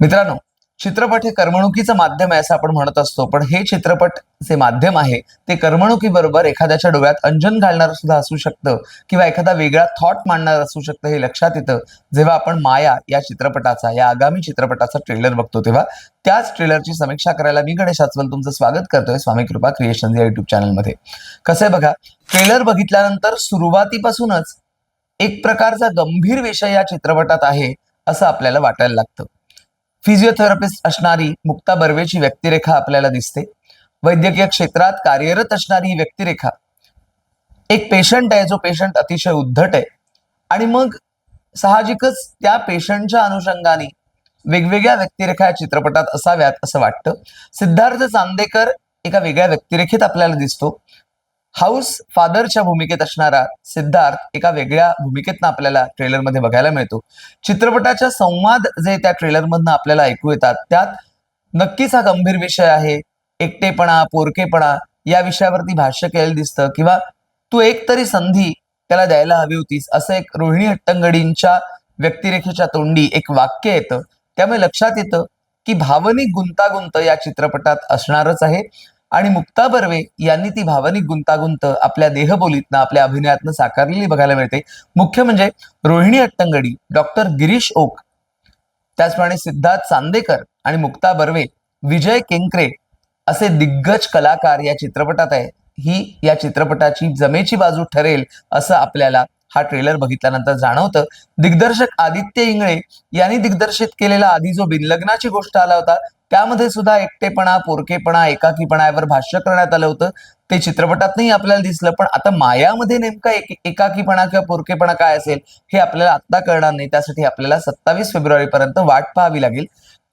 मित्रांनो चित्रपट हे करमणुकीचं माध्यम आहे असं आपण म्हणत असतो पण हे चित्रपट जे माध्यम आहे ते करमणुकीबरोबर एखाद्याच्या डोळ्यात अंजन घालणार सुद्धा असू शकतं किंवा एखादा वेगळा थॉट मांडणार असू शकतं हे लक्षात येतं. जेव्हा आपण माया या चित्रपटाचा या आगामी चित्रपटाचा ट्रेलर बघतो तेव्हा त्याच ट्रेलरची समीक्षा करायला मी गणेश आचवल तुमचं स्वागत करतोय स्वामी कृपा क्रिएशन या युट्यूब चॅनलमध्ये कसं आहे बघा ट्रेलर बघितल्यानंतर सुरुवातीपासूनच एक प्रकारचा गंभीर विषय या चित्रपटात आहे असं आपल्याला वाटायला लागतं. फिजिओथेरपिस्ट असणारी मुक्ता बर्वेची व्यक्तिरेखा आपल्याला दिसते. वैद्यकीय क्षेत्रात कार्यरत असणारी ही व्यक्तिरेखा. एक पेशंट आहे जो पेशंट अतिशय उद्धट आहे. आणि मग साहजिकच त्या पेशंटच्या अनुषंगाने वेगवेगळ्या व्यक्तिरेखा या चित्रपटात असाव्यात असं वाटतं. सिद्धार्थ चांदेकर एका वेगळ्या व्यक्तिरेखेत आपल्याला दिसतो. हाऊस फादरच्या भूमिकेत असणारा सिद्धार्थ एका वेगळ्या भूमिकेतनं आपल्याला ट्रेलरमध्ये बघायला मिळतो. चित्रपटाच्या संवाद जे त्या ट्रेलरमधनं आपल्याला ऐकू येतात त्यात नक्कीच हा गंभीर विषय आहे. एकटेपणा पोरकेपणा या विषयावरती भाष्य केलेलं दिसतं किंवा तू एक तरी संधी त्याला द्यायला हवी होतीस असं एक रोहिणी हट्टंगडींच्या व्यक्तिरेखेच्या तोंडी एक वाक्य येतं. त्यामुळे लक्षात येतं की भावनिक गुंतागुंत या चित्रपटात असणारच आहे. आणि मुक्ता बर्वे यांनी ती भावनिक गुंतागुंत आपल्या देहबोलीतनं आपल्या अभिनयातनं साकारलेली बघायला मिळते. मुख्य म्हणजे रोहिणी अट्टंगडी डॉक्टर गिरीश ओक त्याचप्रमाणे सिद्धार्थ चांदेकर आणि मुक्ता बर्वे विजय केंकरे असे दिग्गज कलाकार या चित्रपटात आहे ही या चित्रपटाची जमेची बाजू ठरेल असं आपल्याला हा ट्रेलर बघितल्यानंतर जाणवतं. दिग्दर्शक आदित्य इंगळे यांनी दिग्दर्शित केलेला आधी जो बिनलग्नाची गोष्ट आला होता त्यामध्ये सुद्धा एकटेपणा पोरकेपणा एकाकीपणा यावर भाष्य करण्यात आलं होतं. ते चित्रपटातही आपल्याला दिसलं पण आता मायामध्ये नेमका एक एकाकीपणा किंवा पोरकेपणा काय असेल हे आपल्याला आत्ता कळणार नाही. त्यासाठी आपल्याला सत्तावीस फेब्रुवारी पर्यंत वाट पाहावी लागेल.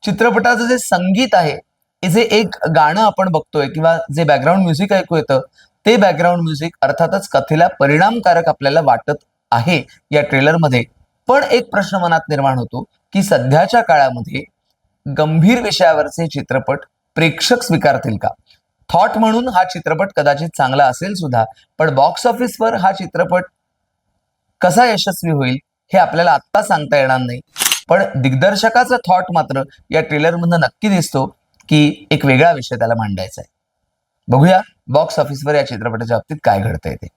चित्रपटाचं जे संगीत आहे जे एक गाणं आपण बघतोय किंवा जे बॅकग्राऊंड म्युझिक ऐकू येतं ते बॅकग्राऊंड म्युझिक अर्थातच कथेला परिणामकारक आपल्याला वाटत आहे या ट्रेलरमध्ये. पण एक प्रश्न मनात निर्माण होतो की सध्याच्या काळामध्ये गंभीर विषयावरचे चित्रपट प्रेक्षक स्वीकारतील का? थॉट म्हणून हा चित्रपट कदाचित चांगला असेल सुद्धा पण बॉक्स ऑफिसवर हा चित्रपट कसा यशस्वी होईल हे आपल्याला आत्ता सांगता येणार नाही. पण दिग्दर्शकाचा थॉट मात्र या ट्रेलरमधनं नक्की दिसतो की एक वेगळा विषय त्याला मांडायचा आहे. बघूया बॉक्स ऑफिसवर या चित्रपटाच्या बाबतीत काय घडतंय ते.